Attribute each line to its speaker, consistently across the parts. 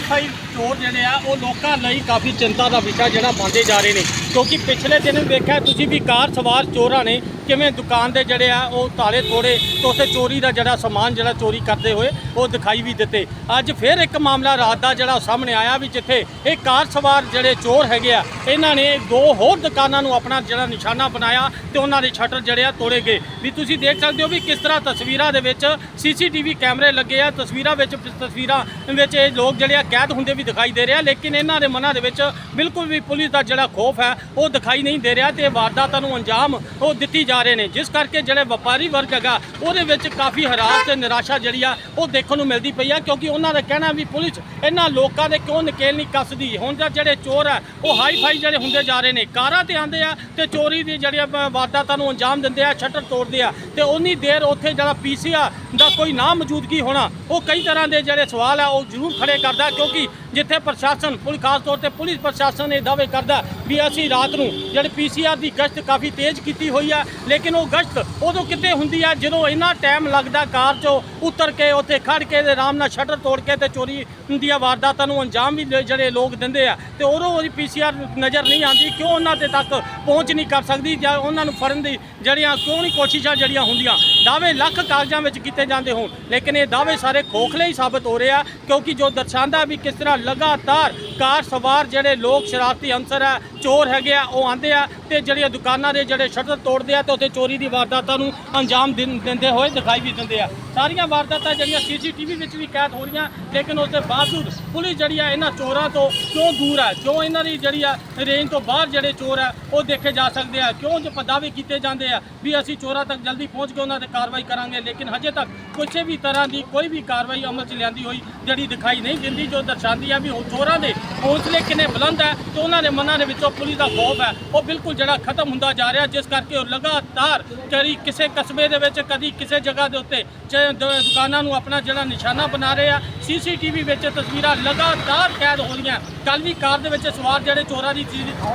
Speaker 1: High ਚੋਰ ਜਿਹੜੇ ਆ, ਉਹ ਲੋਕਾਂ ਲਈ ਕਾਫੀ ਚਿੰਤਾ ਦਾ ਵਿਸ਼ਾ ਜਿਹੜਾ ਬਣਦੇ ਜਾ ਰਹੇ ਨੇ। ਕਿਉਂਕਿ ਪਿਛਲੇ ਦਿਨ ਦੇਖਿਆ ਤੁਸੀਂ ਵੀ ਕਾਰ ਸਵਾਰ ਚੋਰਾਂ ਨੇ ਕਿਵੇਂ ਦੁਕਾਨ ਦੇ ਜਿਹੜੇ ਆ, ਉਹ ਤਾਲੇ ਤੋੜੇ ਤੇ ਉੱਥੇ ਚੋਰੀ ਦਾ ਜਿਹੜਾ ਸਮਾਨ ਜਿਹੜਾ ਚੋਰੀ ਕਰਦੇ ਹੋਏ ਉਹ ਦਿਖਾਈ ਵੀ ਦਿੱਤੇ। ਅੱਜ ਫਿਰ ਇੱਕ ਮਾਮਲਾ ਰਾਤ ਦਾ ਜਿਹੜਾ ਸਾਹਮਣੇ ਆਇਆ ਵੀ ਜਿੱਥੇ ਇਹ ਕਾਰ ਸਵਾਰ ਜਿਹੜੇ ਚੋਰ ਹੈਗੇ ਆ, ਇਹਨਾਂ ਨੇ ਦੋ ਹੋਰ ਦੁਕਾਨਾਂ ਨੂੰ ਆਪਣਾ ਜਿਹੜਾ ਨਿਸ਼ਾਨਾ ਬਣਾਇਆ ਤੇ ਉਹਨਾਂ ਦੇ ਸ਼ਟਰ ਜਿਹੜੇ ਆ ਤੋੜੇ ਗਏ। ਵੀ ਤੁਸੀਂ ਦੇਖ ਸਕਦੇ ਹੋ ਵੀ ਕਿਸ ਤਰ੍ਹਾਂ ਤਸਵੀਰਾਂ ਦੇ ਵਿੱਚ ਸੀਸੀਟੀਵੀ ਕੈਮਰੇ ਲੱਗੇ ਆ, ਤਸਵੀਰਾਂ ਵਿੱਚ ਤਸਵੀਰਾਂ ਵਿੱਚ ਇਹ ਲੋਕ ਜਿਹੜੇ ਆ ਕੈਦ ਹੁੰਦੇ ਵੀ ਦਿਖਾਈ ਦੇ ਰਹੇ ਆ, ਲੇਕਿਨ ਇਹਨਾਂ ਦੇ ਮਨਾਂ ਦੇ ਵਿੱਚ ਬਿਲਕੁਲ ਵੀ ਪੁਲਿਸ ਦਾ ਜਿਹੜਾ ਖੋਫ ਹੈ, ਉਹ ਦਿਖਾਈ ਨਹੀਂ ਦੇ ਰਿਹਾ ਤੇ ਵਾਰਦਾਤਾਂ ਨੂੰ ਅੰਜਾਮ ਉਹ ਦਿੱਤੀ ਜਾ ਰਹੇ ਨੇ। ਜਿਸ ਕਰਕੇ ਜਿਹੜੇ ਵਪਾਰੀ ਵਰਗ ਹੈਗਾ, ਉਹਦੇ ਵਿੱਚ ਕਾਫੀ ਹਰਾਸ ਤੇ ਨਿਰਾਸ਼ਾ ਜਿਹੜੀ ਆ, ਉਹ ਦੇਖਣ ਨੂੰ ਮਿਲਦੀ ਪਈ ਆ, ਕਿਉਂਕਿ ਉਹਨਾਂ ਦਾ ਕਹਿਣਾ ਵੀ ਪੁਲਿਸ ਇਹਨਾਂ ਲੋਕਾਂ ਦੇ ਕਿਉਂ ਨਕੇਲ ਨਹੀਂ ਕੱਸਦੀ। ਹੁਣ ਤਾਂ ਜਿਹੜੇ ਚੋਰ ਆ, ਉਹ ਹਾਈ ਫਾਈ ਜਿਹੜੇ ਹੁੰਦੇ ਜਾ ਰਹੇ ਨੇ। ਕਾਰਾਂ ਤੇ ਆਉਂਦੇ ਆ ਤੇ ਚੋਰੀ ਦੀ ਜਿਹੜੀਆਂ ਵਾ- ਵਾਰਦਾਤਾਂ ਨੂੰ ਅੰਜਾਮ ਦਿੰਦੇ ਆ, ਸ਼ਟਰ ਤੋੜਦੇ ਆ। ਤੇ ਉਨੀ ਦੇਰ ਉੱਥੇ ਜਿਹੜਾ ਪੀਸੀਆ ਦਾ ਕੋਈ ਨਾ ਮੌਜੂਦਗੀ ਹੋਣਾ, ਉਹ ਕਈ ਤਰ੍ਹਾਂ ਦੇ ਜਿਹੜੇ ਸਵਾਲ ਆ, ਉਹ ਜ਼ਰੂਰ ਖੜੇ ਕਰਦਾ, ਕਿਉਂਕਿ ਜਿੱਥੇ ਪ੍ਰਸ਼ਾਸਨ ਪੁਲਿਸ ਖਾਸ ਤੌਰ ਤੇ ਪੁਲਿਸ ਪ੍ਰਸ਼ਾਸਨ ਇਹ ਦਾਅਵੇ ਕਰਦਾ ਵੀ ਅਸੀਂ ਰਾਤ ਨੂੰ ਜਿਹੜੇ ਪੀਸੀਆਰ ਦੀ ਗਸ਼ਤ ਕਾਫੀ ਤੇਜ਼ ਕੀਤੀ ਹੋਈ ਆ ਲੇਕਿਨ ਉਹ ਗਸ਼ਤ ਉਦੋਂ ਕਿਤੇ ਹੁੰਦੀ ਆ ਜਦੋਂ ਇੰਨਾ ਟਾਈਮ ਲੱਗਦਾ ਕਾਰ 'ਚੋਂ ਉਤਰ ਕੇ, ਉੱਥੇ ਖੜ ਕੇ ਤੇ ਆਰਾਮ ਨਾਲ ਸ਼ਟਰ ਤੋੜ ਕੇ ਤੇ ਚੋਰੀ ਦੀਆਂ ਵਾਰਦਾਤਾਂ ਨੂੰ ਅੰਜਾਮ ਵੀ ਜਿਹੜੇ ਲੋਕ ਦਿੰਦੇ ਆ ਤੇ ਉਦੋਂ ਉਹਦੀ ਪੀਸੀਆਰ ਨਜ਼ਰ ਨਹੀਂ ਆਉਂਦੀ, ਕਿਉਂ ਉਹਨਾਂ ਦੇ ਤੱਕ ਪਹੁੰਚ ਨਹੀਂ ਕਰ ਸਕਦੀ ਜਾਂ ਉਹਨਾਂ ਨੂੰ ਫੜਨ ਦੀ ਜਿਹੜੀਆਂ ਕਿਉਂ ਨਹੀਂ ਕੋਸ਼ਿਸ਼ਾਂ ਜਿਹੜੀਆਂ ਹੁੰਦੀਆਂ। ਦਾਅਵੇ ਲੱਖ ਕਾਗਜ਼ਾਂ ਵਿੱਚ ਕੀਤੇ ਜਾਂਦੇ ਹੋਣ, ਲੇਕਿਨ ਇਹ ਦਾਅਵੇ ਸਾਰੇ ਖੋਖਲੇ ਹੀ ਸਾਬਤ ਹੋ ਰਹੇ ਆ, ਕਿਉਂਕਿ ਜੋ ਦਰਸਾਉਂਦਾ ਵੀ ਕਿਸ ਤਰ੍ਹਾਂ ਲਗਾਤਾਰ ਕਾਰ ਸਵਾਰ ਜਿਹੜੇ ਲੋਕ ਸ਼ਰਾਰਤੀ ਅੰਸਰ ਆ, ਚੋਰ ਹੈਗੇ ਆ, ਉਹ ਆਂਦੇ ਆ ਤੇ ਜਿਹੜੀਆਂ ਦੁਕਾਨਾਂ ਦੇ ਜਿਹੜੇ ਸ਼ਟਰ ਤੋੜਦੇ ਆ ਤੇ ਉੱਥੇ ਚੋਰੀ ਦੀ ਵਾਰਦਾਤਾਂ ਨੂੰ ਅੰਜਾਮ ਦਿੰ- ਦਿੰਦੇ ਹੋਏ ਦਿਖਾਈ ਵੀ ਦਿੰਦੇ ਆ। ਸਾਰੀਆਂ ਵਾਰਦਾਤਾਂ ਜਿਹੜੀਆਂ ਸੀਸੀਟੀਵੀ ਵਿੱਚ ਵੀ ਕੈਦ ਹੋ ਰਹੀਆਂ, ਲੇਕਿਨ ਉਸ ਦੇ ਬਾਵਜੂਦ ਪੁਲਿਸ ਜਿਹੜੀ ਆ ਇਹਨਾਂ ਚੋਰਾਂ ਤੋਂ ਕਿਉਂ ਦੂਰ ਹੈ ਕਿਉਂ ਇਹਨਾਂ ਦੀ ਜਿਹੜੀ ਆ ਰੇਂਜ ਤੋਂ ਬਾਹਰ ਜਿਹੜੇ ਚੋਰ ਆ, ਉਹ ਦੇਖੇ ਜਾ ਸਕਦੇ ਆ? ਕਿਉਂ ਜੋ ਦਾਅਵੇ ਕੀਤੇ ਜਾਂਦੇ ਆ ਵੀ ਅਸੀਂ ਚੋਰਾਂ ਤੱਕ ਜਲਦੀ ਪਹੁੰਚ ਕੇ ਉਹਨਾਂ ਤੇ ਕਾਰਵਾਈ ਕਰਾਂਗੇ, ਲੇਕਿਨ ਹਜੇ ਤੱਕ ਕਿਸੇ ਵੀ ਤਰ੍ਹਾਂ ਦੀ ਕੋਈ ਵੀ ਕਾਰਵਾਈ ਅਮਲ 'ਚ ਲਿਆਂਦੀ ਹੋਈ ਜਿਹੜੀ ਦਿਖਾਈ ਨਹੀਂ ਦਿੰਦੀ, ਜੋ ਦਰਸਾਉਂਦੀ ਆ ਵੀ ਉਹ ਚੋਰਾਂ ਦੇ ਹੌਸਲੇ ਕਿੰਨੇ ਬੁਲੰਦ ਹੈ ਤੇ ਉਹਨਾਂ ਦੇ ਮਨਾਂ ਦੇ ਵਿੱਚੋਂ ਪੁਲਿਸ ਦਾ ਖੌਫ ਹੈ ਉਹ ਬਿਲਕੁਲ ਜਿਹੜਾ ਖਤਮ ਹੁੰਦਾ ਜਾ ਰਿਹਾ, ਜਿਸ ਕਰਕੇ ਉਹ ਲਗਾਤਾਰ ਕਦੀ ਕਿਸੇ ਕਸਬੇ ਦੇ ਵਿੱਚ, ਕਦੀ ਕਿਸੇ ਜਗ੍ਹਾ ਦੇ ਉੱਤੇ ਚ- ਦੁਕਾਨਾਂ ਨੂੰ ਆਪਣਾ ਜਿਹੜਾ ਨਿਸ਼ਾਨਾ ਬਣਾ ਰਹੇ ਆ। ਸੀਸੀਟੀਵੀ ਵਿੱਚ ਤਸਵੀਰਾਂ ਲਗਾਤਾਰ ਕੈਦ ਹੋ ਰਹੀਆਂ। ਕੱਲ ਵੀ ਕਾਰ ਦੇ ਵਿੱਚ ਸਵਾਰ ਜਿਹੜੇ ਚੋਰਾਂ ਦੀ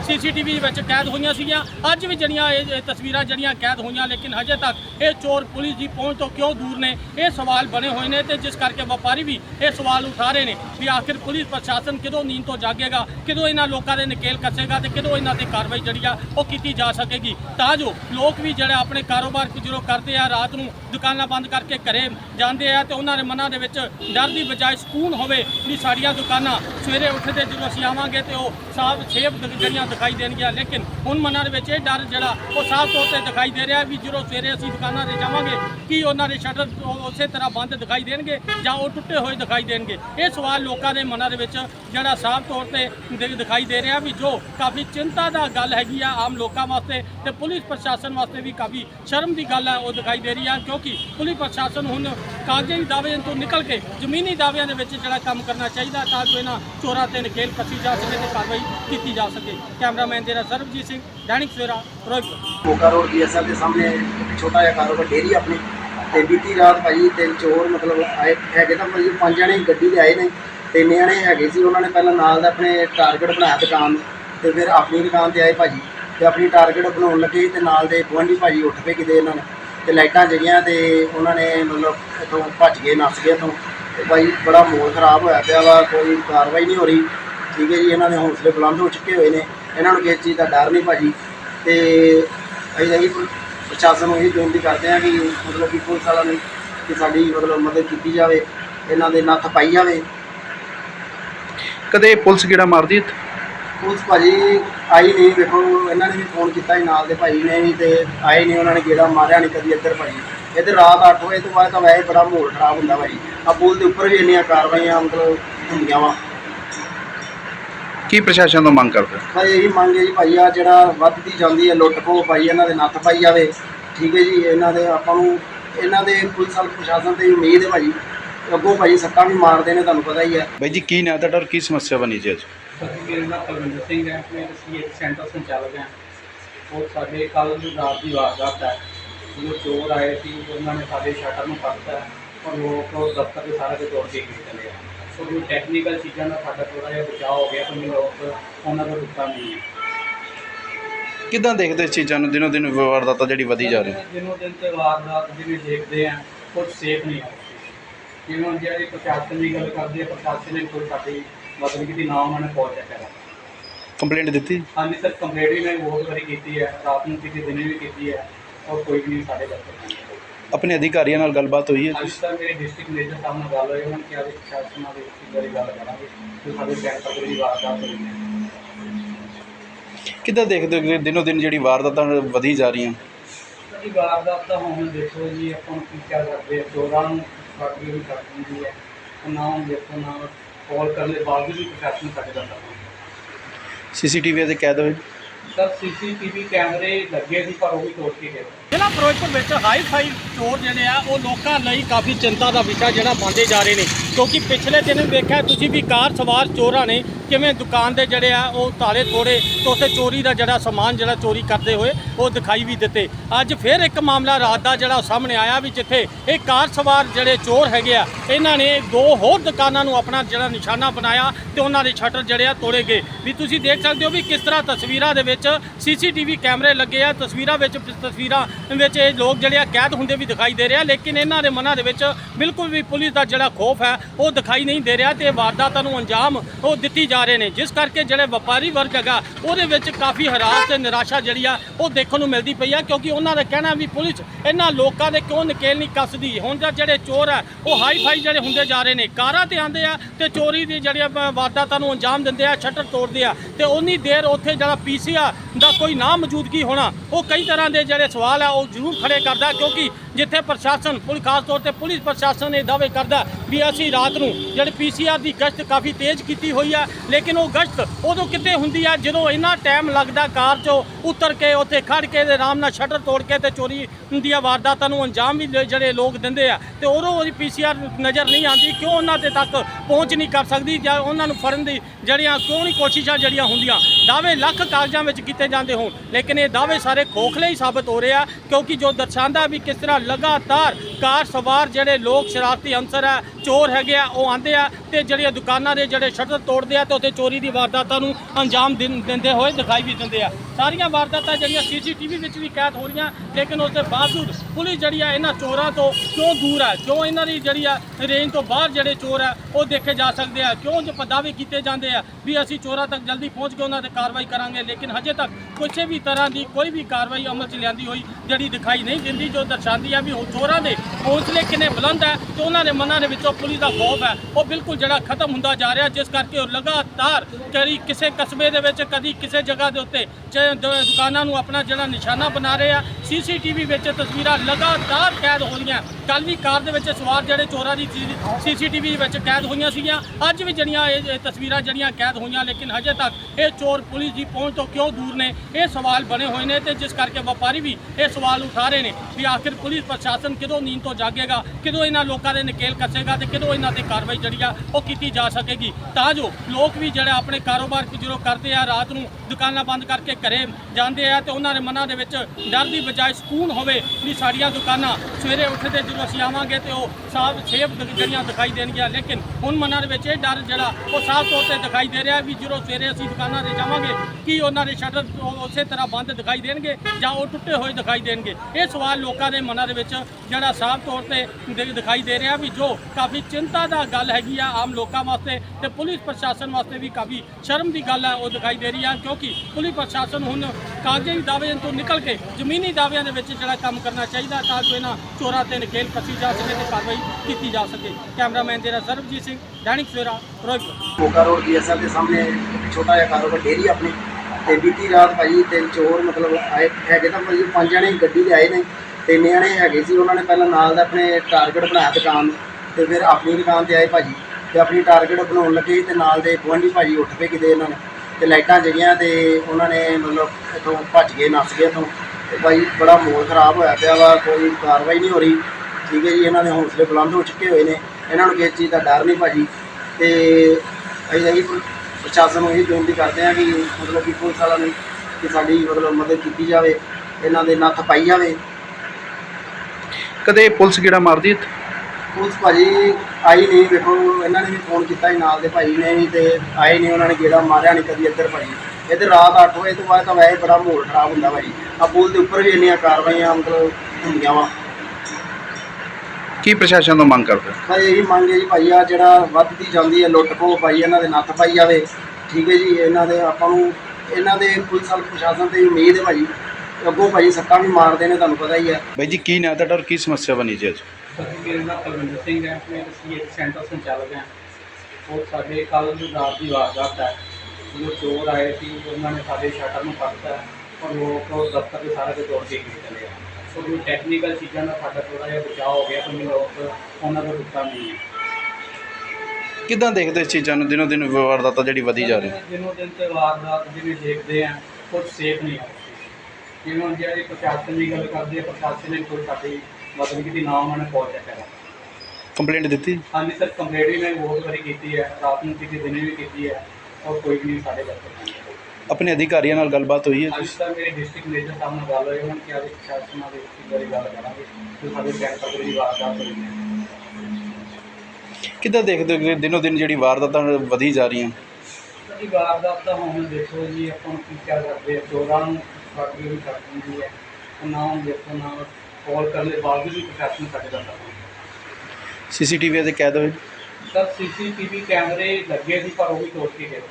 Speaker 1: ਸੀਸੀਟੀਵੀ ਵਿੱਚ ਕੈਦ ਹੋਈਆਂ ਸੀਗੀਆਂ। ਅੱਜ ਵੀ ਜਿਹੜੀਆਂ ਇਹ ਤਸਵੀਰਾਂ ਜਿਹੜੀਆਂ ਕੈਦ ਹੋਈਆਂ, ਲੇਕਿਨ ਹਜੇ ਤੱਕ ਇਹ ਚੋਰ ਪੁਲਿਸ ਦੀ ਪਹੁੰਚ ਤੋਂ ਕਿਉਂ ਦੂਰ ਨੇ? ਇਹ ਸਵਾਲ ਬਣੇ ਹੋਏ ਨੇ ਤੇ ਜਿਸ ਕਰਕੇ ਵਪਾਰੀ ਵੀ ਇਹ ਸਵਾਲ ਉਠਾ ਰਹੇ ਨੇ ਵੀ ਆਖਿਰ ਪੁਲਿਸ ਪ੍ਰਸ਼ਾਸਨ ਕਿਦੋਂ ਨੀਂਦ ਤੋਂ ਜਾਗੇਗਾ? ਕਿਦੋਂ ਇਹਨਾਂ ਲੋਕਾਂ ਦੇ ਨਕੇਲ ਕੱਸੇਗਾ ਤੇ ਕਿਦੋਂ ਇਹਨਾਂ ਤੇ ਕਾਰਵਾਈ ਜਿਹੜੀ ਆ ਉਹ ਕੀਤੀ ਜਾ ਸਕੇਗੀ। ਤਾਂ ਜੋ ਲੋਕ ਵੀ ਜਿਹੜੇ ਆਪਣੇ ਕਾਰੋਬਾਰ ਜਦੋਂ ਕਰਦੇ ਆ, ਰਾਤ ਨੂੰ ਦੁਕਾਨਾਂ ਬੰਦ ਕਰਕੇ ਘਰੇ ਜਾਂਦੇ ਆ ਤੇ ਉਹਨਾਂ ਦੇ ਮਨਾਂ ਦੇ ਵਿੱਚ ਡਰ ਦੀ ਬਜਾਏ ਸਕੂਨ ਹੋਵੇ ਵੀ ਸਾਡੀਆਂ ਦੁਕਾਨਾਂ ਸਵੇਰੇ ਉੱਠਦੇ ਜਦੋਂ ਅਸੀਂ ਆਵਾਂਗੇ ਤੇ ਉਹ ਸਾਫ਼ ਸੇਫ ਜਿਹੜੀਆਂ ਦਿਖਾਈ ਦੇਣਗੀਆਂ। ਲੇਕਿਨ ਹੁਣ ਮਨਾਂ ਦੇ ਵਿੱਚ ਇਹ ਡਰ ਜਿਹੜਾ ਉਹ ਸਾਫ਼ ਤੌਰ ਤੇ ਦਿਖਾਈ ਦੇ ਰਿਹਾ ਵੀ ਜਦੋਂ ਸਵੇਰੇ ਅਸੀਂ ਦੁਕਾਨਾਂ ਤੇ ਜਾਵਾਂਗੇ, ਕੀ ਉਹਨਾਂ ਦੇ ਸ਼ਟਰ ਉਸੇ ਤਰ੍ਹਾਂ ਬੰਦ ਦਿਖਾਈ ਦੇਣਗੇ ਜਾਂ ਉਹ ਟੁੱਟੇ ਹੋਏ ਦਿਖਾਈ ਦੇਣਗੇ? ਇਹ ਸਵਾਲ ਲੋਕਾਂ ਦੇ ਮਨਾਂ ਦੇ ਵਿੱਚ ਜਿਹੜਾ ਸਾਫ਼ ਤੌਰ ਤੇ ਦਿਖਾਈ ਦੇ ਰਿਹਾ ਵੀ ਜੋ ਕਾਫੀ ਚਿੰਤਾ ਦਾ ਗੱਲ ਹੈਗੀ ਆ ਆਮ ਲੋਕਾਂ ਵਾਸਤੇ ਤੇ ਪੁਲਿਸ ਪ੍ਰਸ਼ਾਸਨ ਵਾਸਤੇ ਵੀ ਕਾਫੀ ਸ਼ਰਮ ਦੀ ਗੱਲ ਹੈ, ਉਹ ਦਿਖਾਈ ਦੇ ਰਹੀ ਹੈ, ਕਿਉਂਕਿ ਪੁਲਿਸ ਪ੍ਰਸ਼ਾਸਨ ਹੁਣ ਕਾਗਜ਼ੀ ਦਾਅਵਿਆਂ ਤੋਂ ਨਿਕਲ ਕੇ ਜ਼ਮੀਨੀ ਦਾਅਵਿਆਂ ਦੇ ਵਿੱਚ ਜਿਹੜਾ ਕੰਮ ਕਰਨਾ ਚਾਹੀਦਾ ਤਾਂ ਜੋ ਇਹਨਾਂ ਚੋਰਾਂ ਤੇ ਨਕੇਲ ਕੱਸੀ ਜਾ ਸਕੇ ਤੇ ਕਾਰਵਾਈ ਕੀਤੀ ਜਾ ਸਕੇ। ਕੈਮਰਾਮੈਨ ਤੇਰਾ ਸਰਬਜੀਤ ਸਿੰਘ, ਦੈਨਿਕ ਸਵੇਰਾ ਫਿਰੋਜ਼ਪੁਰ
Speaker 2: ਕੋਕਾ ਰੋਡ ਡੀਐਸਐਲ ਦੇ ਸਾਹਮਣੇ ਇੱਕ ਛੋਟਾ ਜਿਹਾ ਕਾਰੋਬਾਰ ਡੇਰੀ ਆਪਣੀ, ਤੇ ਬੀਤੀ ਰਾਤ ਭਾਜੀ ਤਿੰਨ ਚੋਰ ਮਤਲਬ ਆਏ, ਹੈਗੇ ਤਾਂ ਭਾਜੀ ਪੰਜ ਜਣੇ ਗੱਡੀ ਦੇ ਆਏ ਨੇ ਤਿੰਨ ਜਣੇ ਹੈਗੇ ਸੀ, ਉਹਨਾਂ ਨੇ ਪਹਿਲਾਂ ਨਾਲ ਦਾ ਆਪਣੇ ਟਾਰਗੇਟ ਬਣਾਇਆ ਦੁਕਾਨ ਤੇ ਫਿਰ ਆਪਣੀ ਦੁਕਾਨ ਤੇ ਆਏ ਭਾਜੀ। ਤੇ ਆਪਣੀ ਟਾਰਗੇਟ ਬਣਾਉਣ ਲੱਗੇ ਤੇ ਨਾਲ ਦੇ ਗੁਆਂਢੀ ਭਾਜੀ ਉੱਠ ਪਏ ਕਿਤੇ ਇਹਨਾਂ ਨੇ। ਤੇ ਲਾਈਟਾਂ ਜਗੀਆਂ ਤੇ ਉਹਨਾਂ ਨੇ ਮਤਲਬ ਇੱਥੋਂ ਭੱਜ ਗਏ, ਨੱਸ ਗਏ ਇੱਥੋਂ। ਤੇ ਭਾਈ ਬੜਾ ਮਾਹੌਲ ਖਰਾਬ ਹੋਇਆ ਪਿਆ ਵਾ, ਕੋਈ ਕਾਰਵਾਈ ਨਹੀਂ ਹੋ ਰਹੀ। ਠੀਕ ਹੈ ਜੀ, ਇਹਨਾਂ ਦੇ ਹੌਸਲੇ ਬੁਲੰਦ ਹੋ ਚੁੱਕੇ ਹੋਏ ਨੇ। ਇਹਨਾਂ ਨੂੰ ਕਿਸੇ ਚੀਜ਼ ਦਾ ਡਰ ਨਹੀਂ ਭਾਜੀ। ਤੇ ਅਸੀਂ ਇਹੀ ਪ੍ਰਸ਼ਾਸਨ ਨੂੰ ਇਹ ਬੇਨਤੀ ਕਰਦੇ ਹਾਂ ਕਿ ਮਤਲਬ ਕਿ ਪੁਲਿਸ ਵਾਲਿਆਂ ਨੂੰ ਕਿ ਸਾਡੀ ਮਤਲਬ ਮਦਦ ਕੀਤੀ ਜਾਵੇ, ਇਹਨਾਂ ਦੇ ਨੱਥ ਪਾਈ ਜਾਵੇ।
Speaker 3: ਕਦੇ ਪੁਲਿਸ ਕਿਹੜਾ ਮਾਰਦੀ ਇੱਥੇ?
Speaker 2: ਪੁਲਿਸ ਭਾਜੀ ਆਈ ਨਹੀਂ ਵੇਖੋ ਇਹਨਾਂ ਨੇ ਵੀ ਫੋਨ ਕੀਤਾ ਸੀ ਨਾਲ ਦੇ ਭਾਈ ਨੇ ਵੀ ਤੇ ਆਏ ਨਹੀਂ ਉਹਨਾਂ ਨੇ ਗੇੜਾ ਮਾਰਿਆ ਨਹੀਂ ਕਦੀ ਇੱਧਰ ਭਾਜੀ। ਇੱਧਰ ਰਾਤ 8 ਵਜੇ ਤੋਂ ਬਾਅਦ ਤਾਂ ਵੈਸੇ ਬੜਾ ਮਾਹੌਲ ਖਰਾਬ ਹੁੰਦਾ ਭਾਜੀ। ਆ ਪੁਲ ਦੇ ਉੱਪਰ ਵੀ ਇੰਨੀਆਂ ਕਾਰਵਾਈਆਂ ਮਤਲਬ ਹੁੰਦੀਆਂ ਵਾ।
Speaker 3: ਕੀ ਪ੍ਰਸ਼ਾਸਨ ਤੋਂ ਮੰਗ ਕਰਦੇ?
Speaker 2: ਭਾਈ ਇਹੀ ਮੰਗ ਹੈ ਜੀ ਭਾਈ ਆ ਜਿਹੜਾ ਵੱਧਦੀ ਜਾਂਦੀ ਹੈ ਲੁੱਟ ਖੋਹ ਭਾਈ ਇਹਨਾਂ ਦੇ ਨੱਥ ਪਾਈ ਜਾਵੇ। ਠੀਕ ਹੈ ਜੀ ਇਹਨਾਂ ਦੇ ਆਪਾਂ ਨੂੰ ਇਹਨਾਂ ਦੇ ਪੁਲਿਸ ਵਾਲੇ ਪ੍ਰਸ਼ਾਸਨ ਤੇ ਉਮੀਦ ਹੈ ਭਾਈ ਅੱਗੋਂ ਭਾਈ ਸੱਟਾਂ ਵੀ ਮਾਰਦੇ ਨੇ ਤੁਹਾਨੂੰ ਪਤਾ ਹੀ ਹੈ।
Speaker 3: ਬਾਈ ਜੀ ਕੀ ਨਾਂ? ਤੁਹਾਡਾ ਔਰ ਕੀ ਸਮੱਸਿਆ ਬਣੀ ਜੀ ਅੱਜ?
Speaker 4: ਸਤਿ ਮੇਰਾ ਨਾਮ ਕੁਲਵਿੰਦਰ ਸਿੰਘ ਹੈ ਮੈਂ ਸੀ ਇੱਕ ਸੈਂਟਰ ਸੰਚਾਲਕ ਹਾਂ। ਉਹ ਸਾਡੇ ਕੱਲ ਰਾਤ ਦੀ ਵਾਰਦਾਤ ਹੈ। ਜਦੋਂ ਚੋਰ ਆਏ ਸੀ ਉਹਨਾਂ ਨੇ ਸਾਡੇ ਸ਼ਟਰ ਨੂੰ ਪੱਟਤਾ ਔਰ ਲੋਕ ਦਫ਼ਤਰ ਦੇ ਸਾਰੇ ਦੇ ਤੋੜ ਕੇ ਗਏ ਚਲੇ ਆ ਸੋ ਜੋ ਟੈਕਨੀਕਲ ਚੀਜ਼ਾਂ ਦਾ ਸਾਡਾ ਥੋੜਾ ਜਿਹਾ ਬਚਾਅ ਹੋ ਗਿਆ ਕੋਈ ਲੋਕ ਉਹਨਾਂ ਦਾ ਨੁਕਸਾਨ ਨਹੀਂ ਹੈ
Speaker 3: ਕਿੱਦਾਂ ਦੇਖਦੇ ਇਸ ਚੀਜ਼ਾਂ ਨੂੰ? ਦਿਨੋਂ ਦਿਨ ਵਿਵਾਰਦਾਤਾ ਜਿਹੜੀ ਵਧੀ ਜਾ ਰਹੀ।
Speaker 4: ਦਿਨੋਂ ਦਿਨ ਤੇ ਵਾਰਦਾਤ ਜਿਵੇਂ ਦੇਖਦੇ ਆ ਕੁਝ ਸੇਫ ਨਹੀਂ ਹੈ। ਜਿਵੇਂ ਹੁਣ ਜਿਹੜੀ ਪ੍ਰਸ਼ਾਸਨ ਦੀ ਗੱਲ ਕਰਦੇ ਆ ਪ੍ਰਸ਼ਾਸਨ ਨੇ ਕੋਈ ਸਾਡੀ ਮਤਲਬ ਕਿ ਨਾ ਉਹਨਾਂ ਨੇ ਕਾਲ ਚੱਕਿਆ
Speaker 3: ਕੰਪਲੇਂਟ ਦਿੱਤੀ?
Speaker 4: ਹਾਂਜੀ ਸਰ ਕੰਪਲੇਂਟ ਵੀ ਮੈਂ ਬਹੁਤ ਵਾਰੀ ਕੀਤੀ ਹੈ ਰਾਤ ਨੂੰ ਕੀਤੀ ਦਿਨੇ ਵੀ ਕੀਤੀ ਹੈ ਔਰ ਕੋਈ ਵੀ ਨਹੀਂ ਸਾਡੇ ਦਫ਼ਤਰ
Speaker 3: ਆਪਣੇ ਅਧਿਕਾਰੀਆਂ ਨਾਲ ਗੱਲਬਾਤ ਹੋਈ ਹੈ
Speaker 4: ਅੱਜ ਤੱਕ ਮੇਰੇ ਡਿਸਟ੍ਰਿਕਟ ਮੈਨੇਜਰ ਸਾਹਿਬ ਨਾਲ ਗੱਲ ਹੋਈ ਉਹਨਾਂ ਨੇ ਕਿਹਾ ਵੀ ਪ੍ਰਸ਼ਾਸਨ ਨਾਲ ਇਸ ਬਾਰੇ ਗੱਲ ਕਰਾਂਗੇ ਕਿ ਸਾਡੇ ਸੈਂਟਰ ਦੀ ਵਾਰਦਾਤ ਹੋਈ ਹੈ।
Speaker 3: ਕਿੱਦਾਂ ਦੇਖਦੇ ਹੋ ਕਿ ਦਿਨੋ ਦਿਨ ਜਿਹੜੀ ਵਾਰਦਾਤਾਂ ਵਧੀ ਜਾ ਰਹੀਆਂ?
Speaker 4: ਸਾਡੀ ਵਾਰਦਾਤ ਤਾਂ ਹੁਣ ਦੇਖੋ ਜੀ ਆਪਾਂ ਨੂੰ ਕੀ ਕਹਿ ਸਕਦੇ ਆ ਚੋਰਾਂ ਨੂੰ ਫੜ ਕੇ ਵੀ ਕਰ ਦਿੰਦੀ ਹੈ ਤੇ ਨਾ ਹੁਣ ਦੇਖੋ ਨਾ ਕਾਲ ਕਰਨ ਦੇ ਬਾਵਜੂਦ ਵੀ ਪ੍ਰਸ਼ਾਸਨ ਸਾਡੇ ਦਾ ਕਰਦਾ
Speaker 3: ਸੀਸੀਟੀਵੀ ਦੇ ਕੈਦ ਹੋਏ?
Speaker 4: ਸਰ ਸੀਸੀਟੀਵੀ ਕੈਮਰੇ ਲੱਗੇ ਸੀ ਪਰ ਉਹ ਵੀ ਤੋੜ ਕੇ ਗਏ।
Speaker 1: ਜ਼ਿਲ੍ਹਾ ਫਿਰੋਜ਼ਪੁਰ ਵਿੱਚ ਹਾਈ ਫਾਈ ਚੋਰ ਜਿਹੜੇ ਆ, ਉਹ ਲੋਕਾਂ ਲਈ ਕਾਫੀ ਚਿੰਤਾ ਦਾ ਵਿਸ਼ਾ ਜਿਹੜਾ ਬਣਦੇ ਜਾ ਰਹੇ ਨੇ। ਕਿਉਂਕਿ ਪਿਛਲੇ ਦਿਨ ਵੇਖਿਆ, ਤੁਸੀਂ ਵੀ ਕਾਰ ਸਵਾਰ ਚੋਰਾਂ ਨੇ ਕਿਵੇਂ ਦੁਕਾਨ ਦੇ ਜਿਹੜੇ ਆ, ਉਹ ਤਾਲੇ ਤੋੜੇ ਤੇ ਉੱਥੇ ਚੋਰੀ ਦਾ ਜਿਹੜਾ ਸਮਾਨ ਜਿਹੜਾ ਚੋਰੀ ਕਰਦੇ ਹੋਏ ਉਹ ਦਿਖਾਈ ਵੀ ਦਿੱਤੇ। ਅੱਜ ਫਿਰ ਇੱਕ ਮਾਮਲਾ ਰਾਤ ਦਾ ਜਿਹੜਾ ਸਾਹਮਣੇ ਆਇਆ ਵੀ ਜਿੱਥੇ ਇਹ ਕਾਰ ਸਵਾਰ ਜਿਹੜੇ ਚੋਰ ਹੈਗੇ ਆ, ਇਹਨਾਂ ਨੇ ਦੋ ਹੋਰ ਦੁਕਾਨਾਂ ਨੂੰ ਆਪਣਾ ਜਿਹੜਾ ਨਿਸ਼ਾਨਾ ਬਣਾਇਆ ਤੇ ਉਹਨਾਂ ਦੇ ਸ਼ਟਰ ਜਿਹੜੇ ਆ ਤੋੜੇ ਗਏ। ਵੀ ਤੁਸੀਂ ਦੇਖ ਸਕਦੇ ਹੋ ਵੀ ਕਿਸ ਤਰ੍ਹਾਂ ਤਸਵੀਰਾਂ ਦੇ ਵਿੱਚ ਸੀਸੀਟੀਵੀ ਕੈਮਰੇ ਲੱਗੇ ਆ, ਤਸਵੀਰਾਂ ਵਿੱਚ ਤਸਵੀਰਾਂ ਵਿੱਚ ਇਹ ਲੋਕ ਜਿਹੜੇ ਆ ਕੈਦ ਹੁੰਦੇ ਵੀ ਦਿਖਾਈ ਦੇ ਰਿਹਾ, ਲੇਕਿਨ ਇਹਨਾਂ ਦੇ ਮਨਾਂ ਦੇ ਵਿੱਚ ਬਿਲਕੁਲ ਵੀ ਪੁਲਿਸ ਦਾ ਜਿਹੜਾ ਖੋਫ ਹੈ, ਉਹ ਦਿਖਾਈ ਨਹੀਂ ਦੇ ਰਿਹਾ ਤੇ ਵਾਰਦਾਤਾਂ ਨੂੰ ਅੰਜਾਮ ਉਹ ਦਿੱਤੀ ਜਾ ਰਹੇ ਨੇ। ਜਿਸ ਕਰਕੇ ਜਿਹੜੇ ਵਪਾਰੀ ਵਰਗ ਹੈਗਾ, ਉਹਦੇ ਵਿੱਚ ਕਾਫੀ ਹਰਾਸ ਤੇ ਨਿਰਾਸ਼ਾ ਜਿਹੜੀ ਆ, ਉਹ ਦੇਖਣ ਨੂੰ ਮਿਲਦੀ ਪਈ ਆ, ਕਿਉਂਕਿ ਉਹਨਾਂ ਦਾ ਕਹਿਣਾ ਵੀ ਪੁਲਿਸ ਇਹਨਾਂ ਲੋਕਾਂ ਦੇ ਕਿਉਂ ਨਕੇਲ ਨਹੀਂ ਕੱਸਦੀ। ਹੁਣ ਤਾਂ ਜਿਹੜੇ ਚੋਰ ਆ, ਉਹ ਹਾਈ ਫਾਈ ਜਿਹੜੇ ਹੁੰਦੇ ਜਾ ਰਹੇ ਨੇ। ਕਾਰਾਂ ਤੇ ਆਉਂਦੇ ਆ ਤੇ ਚੋਰੀ ਦੀ ਜਿਹੜੀਆਂ ਵਾ- ਵਾਰਦਾਤਾਂ ਨੂੰ ਅੰਜਾਮ ਦਿੰਦੇ ਆ ਸ਼ਟਰ ਤੋੜਦੇ ਆ। ਤੇ ਉਨੀ ਦੇਰ ਉੱਥੇ ਜਿਹੜਾ ਪੀਸੀਆ ਦਾ ਕੋਈ ਨਾ ਮੌਜੂਦਗੀ ਹੋਣਾ, ਉਹ ਕਈ ਤਰ੍ਹਾਂ ਦੇ ਜਿਹੜੇ ਸਵਾਲ ਆ ਉਹ ਜ਼ਰੂਰ ਖੜੇ ਕਰਦਾ ਕਿਉਂਕਿ ਜਿੱਥੇ ਪ੍ਰਸ਼ਾਸਨ, ਪੁਲਿਸ ਖਾਸ ਤੌਰ ਤੇ ਪੁਲਿਸ ਪ੍ਰਸ਼ਾਸਨ ਇਹ ਦਾਅਵੇ ਕਰਦਾ ਵੀ ਅਸੀਂ ਰਾਤ ਨੂੰ ਜਿਹੜੀ ਪੀਸੀਆਰ ਦੀ ਗਸ਼ਤ ਕਾਫੀ ਤੇਜ਼ ਕੀਤੀ ਹੋਈ ਆ, ਲੇਕਿਨ ਉਹ ਗਸ਼ਤ ਉਦੋਂ ਕਿਤੇ ਹੁੰਦੀ ਆ ਜਦੋਂ ਇੰਨਾ ਟਾਈਮ ਲੱਗਦਾ ਕਾਰ 'ਚੋਂ ਉਤਰ ਕੇ, ਉੱਥੇ ਖੜ ਕੇ ਤੇ ਆਰਾਮ ਨਾਲ ਸ਼ਟਰ ਤੋੜ ਕੇ ਤੇ ਚੋਰੀ ਦੀਆਂ ਵਾਰਦਾਤਾਂ ਨੂੰ ਅੰਜਾਮ ਵੀ ਜਿਹੜੇ ਲੋਕ ਦਿੰਦੇ ਆ, ਤੇ ਉਦੋਂ ਉਹਦੀ ਪੀਸੀਆਰ ਨਜ਼ਰ ਨਹੀਂ ਆਉਂਦੀ, ਕਿਉਂ ਉਹਨਾਂ ਤੇ ਤੱਕ ਪਹੁੰਚ ਨਹੀਂ ਕਰ ਸਕਦੀ ਜਾਂ ਉਹਨਾਂ ਨੂੰ ਫੜਨ ਦੀ ਜਿਹੜੀਆਂ ਕਿਉਂ ਕੋਸ਼ਿਸ਼ਾਂ ਜਿਹੜੀਆਂ ਹੁੰਦੀਆਂ, ਦਾਅਵੇ ਲੱਖ ਕਾਗਜ਼ਾਂ ਵਿੱਚ ਕੀਤੇ ਜਾਂਦੇ ਹੋਣ, ਲੇਕਿਨ ਇਹ ਦਾਅਵੇ ਸਾਰੇ ਖੋਖਲੇ ਹੀ ਸਾਬਤ ਹੋ ਰਹੇ ਆ ਕਿਉਂਕਿ ਜੋ ਦਰਸਾਉਂਦਾ ਵੀ ਕਿਸ ਤਰ੍ਹਾਂ ਲਗਾਤਾਰ ਕਾਰ ਸਵਾਰ ਜਿਹੜੇ ਲੋਕ ਸ਼ਰਾਰਤੀ ਅੰਸਰ ਹੈ ਚੋਰ ਹੈਗੇ ਆ, ਉਹ ਆਂਦੇ ਆ ਤੇ ਜਿਹੜੀਆਂ ਦੁਕਾਨਾਂ ਦੇ ਜਿਹੜੇ ਸ਼ਟਰ ਤੋੜਦੇ ਆ ਤੇ ਉੱਥੇ ਚੋਰੀ ਦੀ ਵਾਰਦਾਤਾਂ ਨੂੰ ਅੰਜਾਮ ਦਿੰ- ਦਿੰਦੇ ਹੋਏ ਦਿਖਾਈ ਵੀ ਦਿੰਦੇ ਆ। ਸਾਰੀਆਂ ਵਾਰਦਾਤਾਂ ਜਿਹੜੀਆਂ ਸੀਸੀਟੀਵੀ ਵਿੱਚ ਵੀ ਕੈਦ ਹੋ ਰਹੀਆਂ, ਲੇਕਿਨ ਉਸ ਦੇ ਬਾਵਜੂਦ ਪੁਲਿਸ ਜਿਹੜੀ ਆ ਇਹਨਾਂ ਚੋਰਾਂ ਤੋਂ ਕਿਉਂ ਦੂਰ ਹੈ ਕਿਉਂ ਇਹਨਾਂ ਦੀ ਜਿਹੜੀ ਆ ਰੇਂਜ ਤੋਂ ਬਾਹਰ ਜਿਹੜੇ ਚੋਰ ਆ, ਉਹ ਦੇਖੇ ਜਾ ਸਕਦੇ ਆ? ਕਿਉਂ ਜੋ ਦਾਅਵੇ ਕੀਤੇ ਜਾਂਦੇ ਆ ਵੀ ਅਸੀਂ ਚੋਰਾਂ ਤੱਕ ਜਲਦੀ ਪਹੁੰਚ ਕੇ ਉਹਨਾਂ ਤੇ ਕਾਰਵਾਈ ਕਰਾਂਗੇ, ਲੇਕਿਨ ਹਜੇ ਤੱਕ ਕਿਸੇ ਵੀ ਤਰ੍ਹਾਂ ਦੀ ਕੋਈ ਵੀ ਕਾਰਵਾਈ ਅਮਲ 'ਚ ਲਿਆਂਦੀ ਹੋਈ ਜਿਹੜੀ ਦਿਖਾਈ ਨਹੀਂ ਦਿੰਦੀ, ਜੋ ਦਰਸਾਉਂਦੀ ਆ ਵੀ ਉਹ ਚੋਰਾਂ ਦੇ ਹੌਸਲੇ ਕਿੰਨੇ ਬੁਲੰਦ ਹੈ ਤੇ ਉਹਨਾਂ ਦੇ ਮਨਾਂ ਦੇ ਵਿੱਚੋਂ ਪੁਲਿਸ ਦਾ ਖੌਫ ਹੈ। ਉਹ ਬਿਲਕੁਲ ਜਿਹੜਾ ਖਤਮ ਹੁੰਦਾ ਜਾ ਰਿਹਾ, ਜਿਸ ਕਰਕੇ ਉਹ ਲਗਾਤਾਰ ਕਦੀ ਕਿਸੇ ਕਸਬੇ ਦੇ ਵਿੱਚ, ਕਦੀ ਕਿਸੇ ਜਗ੍ਹਾ ਦੇ ਉੱਤੇ ਚ- ਦੁਕਾਨਾਂ ਨੂੰ ਆਪਣਾ ਜਿਹੜਾ ਨਿਸ਼ਾਨਾ ਬਣਾ ਰਹੇ ਆ। ਸੀਸੀਟੀਵੀ ਵਿੱਚ ਤਸਵੀਰਾਂ ਲਗਾਤਾਰ ਕੈਦ ਹੋ ਰਹੀਆਂ। ਕੱਲ ਵੀ ਕਾਰ ਦੇ ਵਿੱਚ ਸਵਾਰ ਜਿਹੜੇ ਚੋਰਾਂ ਦੀ ਸੀਸੀਟੀਵੀ ਵਿੱਚ ਕੈਦ ਹੋਈਆਂ ਸੀਗੀਆਂ। ਅੱਜ ਵੀ ਜਿਹੜੀਆਂ ਇਹ ਤਸਵੀਰਾਂ ਜਿਹੜੀਆਂ ਕੈਦ ਹੋਈਆਂ, ਲੇਕਿਨ ਹਜੇ ਤੱਕ ਇਹ ਚੋਰ ਪੁਲਿਸ ਦੀ ਪਹੁੰਚ ਤੋਂ ਕਿਉਂ ਦੂਰ ਨੇ? ਇਹ ਸਵਾਲ ਬਣੇ ਹੋਏ ਨੇ ਤੇ ਜਿਸ ਕਰਕੇ ਵਪਾਰੀ ਵੀ ਇਹ ਸਵਾਲ ਉਠਾ ਰਹੇ ਨੇ ਵੀ ਆਖਿਰ ਪੁਲਿਸ ਪ੍ਰਸ਼ਾਸਨ ਕਿਦੋਂ ਨੀਂਦ ਤੋਂ ਜਾਗੇਗਾ, ਕਿਦੋਂ ਇਹਨਾਂ ਲੋਕਾਂ ਦੇ ਨਕੇਲ ਕੱਸੇਗਾ ਤੇ ਕਿਦੋਂ ਇਹਨਾਂ ਤੇ ਕਾਰਵਾਈ ਜਿਹੜੀ ਆ ਉਹ ਕੀਤੀ ਜਾ ਸਕੇਗੀ। ਤਾਂ ਜੋ ਲੋਕ ਵੀ ਜਿਹੜਾ ਆਪਣੇ ਕਾਰੋਬਾਰ ਜਦੋਂ ਕਰਦੇ ਆ, ਰਾਤ ਨੂੰ ਦੁਕਾਨਾਂ ਬੰਦ ਕਰਕੇ ਘਰੇ ਜਾਂਦੇ ਆ ਤੇ ਉਹਨਾਂ ਦੇ ਮਨਾਂ ਦੇ ਵਿੱਚ ਡਰ ਦੀ ਬਜਾਏ ਸਕੂਨ ਹੋਵੇ ਵੀ ਸਾਡੀਆਂ ਦੁਕਾਨਾਂ ਸਵੇਰੇ ਉੱਠਦੇ ਜਦੋਂ ਅਸੀਂ ਆਵਾਂਗੇ ਤੇ ਉਹ ਸਾਫ਼ ਸੇਫ ਜਿਹੜੀਆਂ ਦਿਖਾਈ ਦੇਣਗੀਆਂ। ਲੇਕਿਨ ਹੁਣ ਮਨਾਂ ਦੇ ਵਿੱਚ ਇਹ ਡਰ ਜਿਹੜਾ ਉਹ ਸਾਫ਼ ਤੌਰ ਤੇ ਦਿਖਾਈ ਦੇ ਰਿਹਾ ਵੀ ਜਦੋਂ ਸਵੇਰੇ ਅਸੀਂ ਦੁਕਾਨਾਂ ਤੇ ਜਾਵਾਂਗੇ, ਕੀ ਉਹਨਾਂ ਦੇ ਸ਼ਟਰ ਉਸੇ ਤਰ੍ਹਾਂ ਬੰਦ ਦਿਖਾਈ ਦੇਣਗੇ ਜਾਂ ਉਹ ਟੁੱਟੇ ਹੋਏ ਦਿਖਾਈ ਦੇਣਗੇ? ਇਹ ਸਵਾਲ ਲੋਕਾਂ ਦੇ ਮਨਾਂ ਦੇ ਵਿੱਚ ਜਿਹੜਾ ਸਾਫ਼ ਤੌਰ ਤੇ ਦਿਖਾਈ ਦੇ ਰਿਹਾ ਵੀ ਜੋ ਕਾਫੀ ਚਿੰਤਾ ਦਾ ਗੱਲ ਹੈਗੀ ਆ ਆਮ ਲੋਕਾਂ ਵਾਸਤੇ ਤੇ ਪੁਲਿਸ ਪ੍ਰਸ਼ਾਸਨ ਵਾਸਤੇ ਵੀ ਕਾਫੀ ਸ਼ਰਮ ਦੀ ਗੱਲ ਹੈ ਉਹ ਦਿਖਾਈ ਦੇ ਰਹੀ ਆ, ਕਿਉਂਕਿ ਪੁਲਿਸ ਪ੍ਰਸ਼ਾਸਨ ਹੁਣ ਕਾਗਜ਼ੀ ਦਾਅਵਿਆਂ ਤੋਂ ਨਿਕਲ ਕੇ ਜ਼ਮੀਨੀ ਦਾਅਵਿਆਂ ਦੇ ਵਿੱਚ ਜਿਹੜਾ ਕੰਮ ਕਰਨਾ ਚਾਹੀਦਾ ਤਾਂ ਜੋ ਇਹਨਾਂ ਚੋਰਾਂ ਤੇ ਨਕੇਲ ਕੱਸੀ ਜਾ ਸਕੇ ਤੇ ਕਾਰਵਾਈ ਕੀਤੀ ਜਾ ਸਕੇ। ਕੈਮਰਾਮੈਨ ਤੇਰਾ ਸਰਬਜੀਤ ਸਿੰਘ, ਦੈਨਿਕ ਸਵੇਰਾ ਫਿਰੋਜ਼ਪੁਰ
Speaker 2: ਮੋਗਾ ਰੋਡ ਡੀਐਸਐਲ ਦੇ ਸਾਹਮਣੇ ਛੋਟਾ ਜਿਹਾ ਕਾਰੋਬਾਰ ਡੇਰੀ ਆਪਣੀ ਤੇ ਬੀਤੀ ਰਾਤ ਭਾਜੀ ਤਿੰਨ ਚੋਰ ਮਤਲਬ ਆਏ ਹੈਗੇ ਤਾਂ ਭਾਜੀ ਪੰਜ ਜਣੇ ਗੱਡੀ ਤੇ ਆਏ ਨੇ। ਤਿੰਨ ਜਣੇ ਹੈਗੇ ਸੀ, ਉਹਨਾਂ ਨੇ ਪਹਿਲਾਂ ਨਾਲ ਦਾ ਆਪਣੇ ਟਾਰਗੇਟ ਬਣਾਇਆ ਦੁਕਾਨ ਤੇ ਫਿਰ ਆਪਣੀ ਦੁਕਾਨ ਤੇ ਆਏ ਭਾਜੀ ਤੇ ਆਪਣੀ ਟਾਰਗੇਟ ਬਣਾਉਣ ਲੱਗੇ ਤੇ ਨਾਲ ਦੇ ਗੁਆਂਢੀ ਭਾਜੀ ਉੱਠ ਪਏ ਕਿਤੇ ਇਹਨਾਂ ਨੇ ਤੇ ਲਾਈਟਾਂ ਜਗੀਆਂ ਤੇ ਉਹਨਾਂ ਨੇ ਮਤਲਬ ਇੱਥੋਂ ਭੱਜ ਗਏ, ਨੱਸ ਗਏ ਇੱਥੋਂ ਤੇ ਭਾਈ ਬੜਾ ਮਾਹੌਲ ਖਰਾਬ ਹੋਇਆ ਪਿਆ ਵਾ, ਕੋਈ ਕਾਰਵਾਈ ਨਹੀਂ ਹੋ ਰਹੀ। ਠੀਕ ਹੈ ਜੀ, ਇਹਨਾਂ ਦੇ ਹੌਸਲੇ ਬੁਲੰਦ ਹੋ ਚੁੱਕੇ ਹੋਏ ਨੇ। ਇਹਨਾਂ ਨੂੰ ਕਿਸੇ ਚੀਜ਼ ਦਾ ਡਰ ਨਹੀਂ ਭਾਜੀ ਤੇ ਅਸੀਂ ਇਹੀ ਪ੍ਰਸ਼ਾਸਨ ਨੂੰ ਇਹ ਬੇਨਤੀ ਕਰਦੇ ਹਾਂ ਕਿ ਮਤਲਬ ਕਿ ਪੁਲਿਸ ਵਾਲਿਆਂ ਨੂੰ ਕਿ ਸਾਡੀ ਮਤਲਬ ਮਦਦ ਕੀਤੀ ਜਾਵੇ, ਇਹਨਾਂ ਦੇ ਨੱਥ ਪਾਈ ਜਾਵੇ।
Speaker 3: ਕਦੇ ਪੁਲਿਸ ਕਿਹੜਾ ਮਾਰਦੀ ਇੱਥੇ?
Speaker 2: ਪੁਲਿਸ ਭਾਜੀ ਆਈ ਨਹੀਂ ਵੇਖੋ ਇਹਨਾਂ ਨੇ ਵੀ ਫੋਨ ਕੀਤਾ ਸੀ ਨਾਲ ਦੇ ਭਾਈ ਨੇ ਵੀ ਤੇ ਆਏ ਨਹੀਂ ਉਹਨਾਂ ਨੇ ਗੇੜਾ ਮਾਰਿਆ ਨਹੀਂ ਕਦੀ ਇੱਧਰ ਭਾਜੀ। ਇੱਧਰ ਰਾਤ 8 ਵਜੇ ਤੋਂ ਬਾਅਦ ਤਾਂ ਵੈਸੇ ਬੜਾ ਮਾਹੌਲ ਖਰਾਬ ਹੁੰਦਾ ਭਾਜੀ। ਆ ਪੁਲ ਦੇ ਉੱਪਰ ਵੀ ਇੰਨੀਆਂ ਕਾਰਵਾਈਆਂ ਮਤਲਬ ਹੁੰਦੀਆਂ ਵਾ।
Speaker 3: ਕੀ ਪ੍ਰਸ਼ਾਸਨ ਤੋਂ ਮੰਗ ਕਰਦੇ? ਹੋ?
Speaker 2: ਭਾਈ ਇਹੀ ਮੰਗ ਹੈ ਜੀ ਭਾਈ ਆ ਜਿਹੜਾ ਵੱਧਦੀ ਜਾਂਦੀ ਹੈ ਲੁੱਟ ਖੋਹ ਭਾਈ ਇਹਨਾਂ ਦੇ ਨੱਥ ਪਾਈ ਜਾਵੇ। ਠੀਕ ਹੈ ਜੀ ਇਹਨਾਂ ਦੇ ਆਪਾਂ ਨੂੰ ਇਹਨਾਂ ਦੇ ਪੁਲਿਸ ਵਾਲੇ ਪ੍ਰਸ਼ਾਸਨ ਤੇ ਉਮੀਦ ਹੈ ਭਾਈ ਅੱਗੋਂ ਭਾਈ ਸੱਟਾਂ ਵੀ ਮਾਰਦੇ ਨੇ ਤੁਹਾਨੂੰ ਪਤਾ ਹੀ ਹੈ
Speaker 3: ਬਾਈ ਜੀ ਕੀ ਨਾਂ ਤੁਹਾਡਾ ਔਰ ਕੀ ਸਮੱਸਿਆ ਬਣੀ ਜੀ ਅੱਜ?
Speaker 4: ਸਰ ਮੇਰਾ ਨਾਮ ਕੁਲਵਿੰਦਰ ਸਿੰਘ ਹੈ। ਮੈਂ ਸੀ ਸੈਂਟਰ ਸੰਚਾਲਕ ਹਾਂ। ਉਹ ਸਾਡੇ ਕੱਲ ਰਾਤ ਦੀ ਵਾਰਦਾਤ ਹੈ। ਜਦੋਂ ਚੋਰ ਆਏ ਸੀ ਉਹਨਾਂ ਨੇ ਸਾਡੇ ਸ਼ਟਰ ਨੂੰ ਕੱਟਤਾ ਔਰ ਲੋਕ ਉਹ ਦਫ਼ਤਰ ਦੇ ਸਾਰਾ ਕੁਝ ਤੋੜ ਕੇ ਗਏ ਚਲੇ ਗਏ। ਸੋ ਜੋ ਟੈਕਨੀਕਲ ਚੀਜ਼ਾਂ ਦਾ ਸਾਡਾ ਥੋੜਾ ਜਿਹਾ ਬਚਾਅ ਹੋ ਗਿਆ ਕੋਈ ਲੋਕ ਉਹਨਾਂ ਦਾ ਰੁਕਾ ਨਹੀਂ ਹੈ।
Speaker 3: ਕਿੱਦਾਂ ਦੇਖਦੇ ਇਸ ਚੀਜ਼ਾਂ ਨੂੰ? ਦਿਨੋਂ ਦਿਨ ਵਾਰਦਾਤਾਂ ਜਿਹੜੀ ਵਧੀ ਜਾ ਰਹੀ
Speaker 4: ਦਿਨੋਂ ਦਿਨ ਤੇ ਵਾਰਦਾਤ ਜਿਵੇਂ ਦੇਖਦੇ ਆ ਕੁਝ ਸੇਫ ਨਹੀਂ ਹੈ। ਜਿਵੇਂ ਹੁਣ ਜਿਹੜੀ ਪ੍ਰਸ਼ਾਸਨ ਦੀ ਗੱਲ ਕਰਦੇ ਆ ਪ੍ਰਸ਼ਾਸਨ ਨੇ ਕੋਈ ਸਾਡੀ ਮਦਦ ਕੀਤੀ ਨਾ ਉਹਨਾਂ ਨੇ ਪਹੁੰਚ ਚੱਕਿਆ
Speaker 3: ਕੰਪਲੇਂਟ ਦਿੱਤੀ?
Speaker 4: ਹਾਂਜੀ ਸਰ ਕੰਪਲੇਂਟ ਵੀ ਮੈਂ ਬਹੁਤ ਵਾਰੀ ਕੀਤੀ ਹੈ ਰਾਤ ਨੂੰ ਕੀਤੀ ਦਿਨੇ ਵੀ ਕੀਤੀ ਹੈ ਔਰ ਕੋਈ ਵੀ ਨਹੀਂ ਸਾਡੇ ਦਫ਼ਤਰ
Speaker 3: ਆਪਣੇ ਅਧਿਕਾਰੀਆਂ ਨਾਲ ਗੱਲਬਾਤ ਹੋਈ ਹੈ?
Speaker 4: ਅੱਜ ਤੱਕ ਮੇਰੇ ਡਿਸਟ੍ਰਿਕਟ ਮੈਨੇਜਰ ਸਾਹਿਬ ਨਾਲ ਗੱਲ ਹੋਈ ਉਹਨਾਂ ਨੇ ਕਿਹਾ ਵੀ ਪ੍ਰਸ਼ਾਸਨ ਨਾਲ ਇਸ ਬਾਰੇ ਗੱਲ ਕਰਾਂਗੇ ਕਿ ਸਾਡੇ ਸੈਂਟਰ ਦੀ ਵਾਰਦਾਤ ਹੋਈ ਹੈ।
Speaker 3: ਕਿੱਦਾਂ ਦੇਖਦੇ ਹੋ ਕਿ ਦਿਨੋਂ ਦਿਨ ਜਿਹੜੀ ਵਾਰਦਾਤਾਂ ਵਧੀ ਜਾ ਰਹੀਆਂ?
Speaker 4: ਸਾਡੀ ਵਾਰਦਾਤ ਤਾਂ ਹੁਣ ਦੇਖੋ ਜੀ ਆਪਾਂ ਨੂੰ ਕੀ ਕਹਿ ਸਕਦੇ ਆ ਚੋਰਾਂ ਨੂੰ ਫੜ ਕੇ ਵੀ ਕਰ ਦਿੰਦੀ ਹੈ। ਤੇ ਨਾ ਹੁਣ ਦੇਖੋ ਨਾ ਕਾਲ ਕਰਨ ਦੇ ਬਾਵਜੂਦ ਵੀ ਪ੍ਰਸ਼ਾਸਨ ਸਾਡੇ ਦਾ ਸਾਥ
Speaker 3: ਸੀਸੀਟੀਵੀ ਤੇ ਕੈਦ ਹੋਏ
Speaker 4: ਸਰ ਸੀਸੀਟੀਵੀ ਕੈਮਰੇ ਲੱਗੇ ਸੀ ਪਰ ਉਹ ਵੀ ਤੋੜ ਕੇ ਗਏ।